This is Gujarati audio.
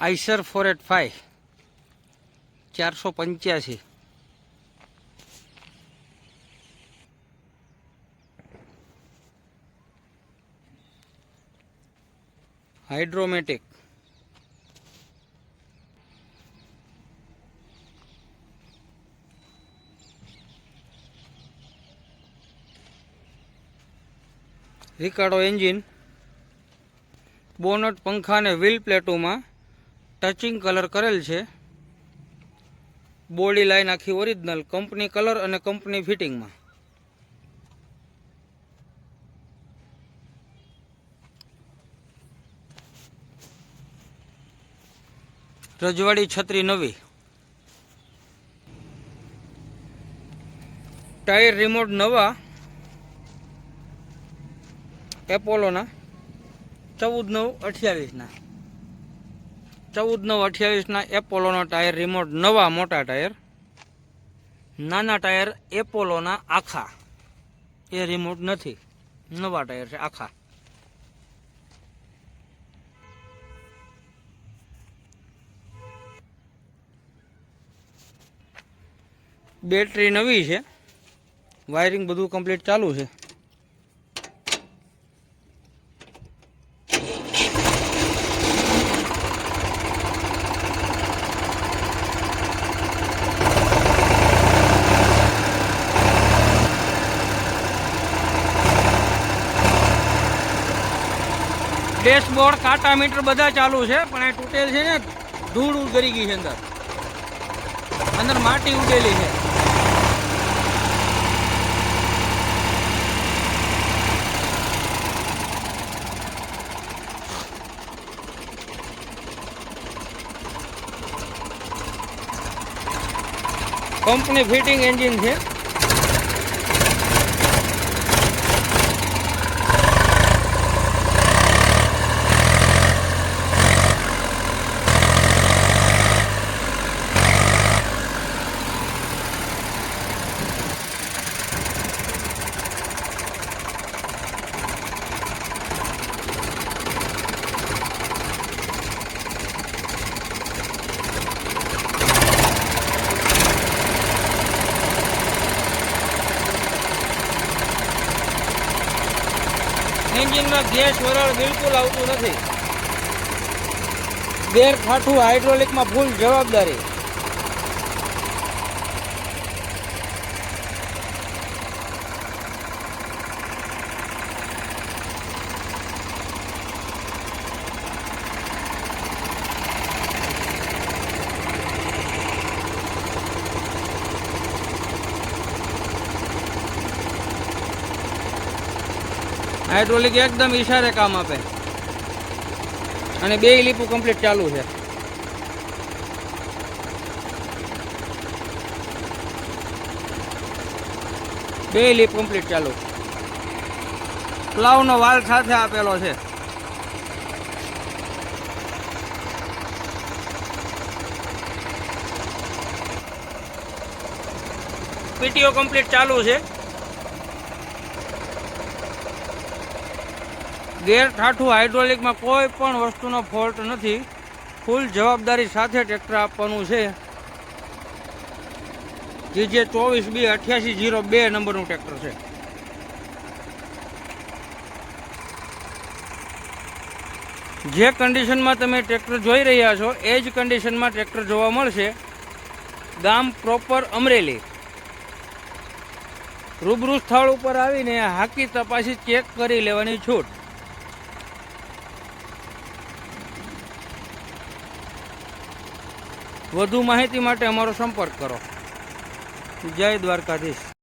Eicher four eight five. ચારસો પંચ્યાસી. હાઇડ્રોમેટિક. Ricardo engine. બોનટ પંખા અને વ્હીલ પ્લેટોમાં ટચિંગ કલર કરેલ છે. બોડી લાઈન આખી ઓરિજિનલ કંપની કલર અને કંપની ફિટિંગમાં રજવાડી છત્રી નવી. ટાયર રિમોટ નવા. એપોલોના. ચૌદ નવ અઠ્યાવીસના. ચૌદ નવ અઠ્યાવીસના એપોલોનો ટાયર રિમોટ નવા મોટા ટાયર. નાના ટાયર એપોલોના આખા. એ રિમોટ નથી. નવા ટાયર છે, આખા. બેટરી નવી છે. વાયરિંગ બધું કમ્પ્લીટ ચાલુ છે. ડેશબોર્ડ, કાંટા મીટર બધા ચાલુ છે, પણ એ તૂટેલ છે ને, ધૂળ ઉતરી ગઈ છે અંદર. અંદર માટી ઉડેલી છે. કંપની ફિટિંગ એન્જિન છે. એન્જિનમાં ગેસ વરાળ બિલકુલ આવતું નથી. ગેરખાઠું હાઇડ્રોલિકમાં ફૂલ જવાબદારી. હાઇડ્રોલિક એકદમ ઈશારે કામ આપે. અને બે લીપું કમ્પ્લીટ ચાલુ છે. બે લીપ કમ્પ્લીટ ચાલુ. પ્લાવનો વાલ સાથે આપેલો છે. પીટીઓ કમ્પ્લીટ ચાલુ છે. ગેર ઠાઠું હાઇડ્રોલિકમાં કોઈ પણ વસ્તુનો ફોલ્ટ નથી. ફૂલ જવાબદારી સાથે ટ્રેક્ટર આપવાનું છે. જે જે ચોવીસ બી અઠ્યાસી જીરો બે નંબરનું ટ્રેક્ટર છે. જે કન્ડિશનમાં તમે ટ્રેક્ટર જોઈ રહ્યા છો, એ જ કન્ડિશનમાં ટ્રેક્ટર જોવા મળશે. ગામ પ્રોપર અમરેલી. રૂબરૂ સ્થળ ઉપર આવીને હાકી તપાસી ચેક કરી લેવાની છૂટ. વધુ માહિતી માટે અમારો સંપર્ક કરો. જય દ્વારકાધીશ.